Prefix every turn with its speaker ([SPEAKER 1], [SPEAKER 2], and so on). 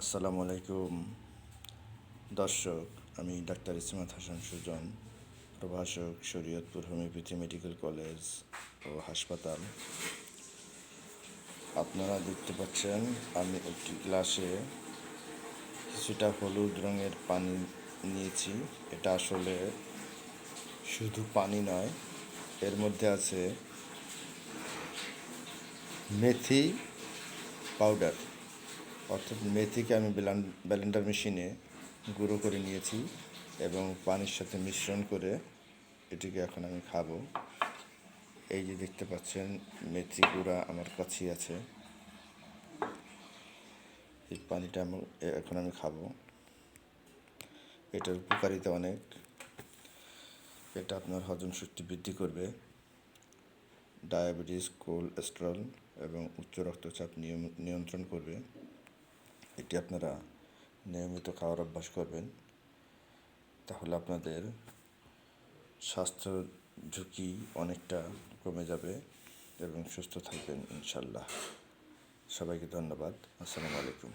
[SPEAKER 1] আসসালামু আলাইকুম। দর্শক, আমি ডাক্তার ইসমাত হাসান সুজন, প্রভাষক শরীয়তপুর হোমিওপ্যাথি মেডিকেল কলেজ ও হাসপাতাল। আপনারা দেখতে পাচ্ছেন, আমি একটি গ্লাসে কিছুটা হলুদ রঙের পানি নিয়েছি। এটা আসলে শুধু পানি নয়, এর মধ্যে আছে মেথি পাউডার। অর্থাৎ মেথিকে আমি ব্লেন্ডার মেশিনে গুঁড়ো করে নিয়েছি এবং পানির সাথে মিশ্রণ করে এটিকে এখন আমি খাব। এই যে দেখতে পাচ্ছেন, মেথি গুঁড়া আমার কাছেই আছে। এই পানিটা আমি এখন আমি খাব। এটার উপকারিতা অনেক। এটা আপনার হজম শক্তি বৃদ্ধি করবে। ডায়াবেটিস, কোলেস্টেরল এবং উচ্চ রক্তচাপ নিয়ন্ত্রণ করবে। এটি আপনারা নিয়মিত খাওয়ার অভ্যাস করবেন, তাহলে আপনাদের স্বাস্থ্য ঝুঁকি অনেকটা কমে যাবে এবং সুস্থ থাকবেন ইনশাল্লাহ। সবাইকে ধন্যবাদ। আসসালামু আলাইকুম।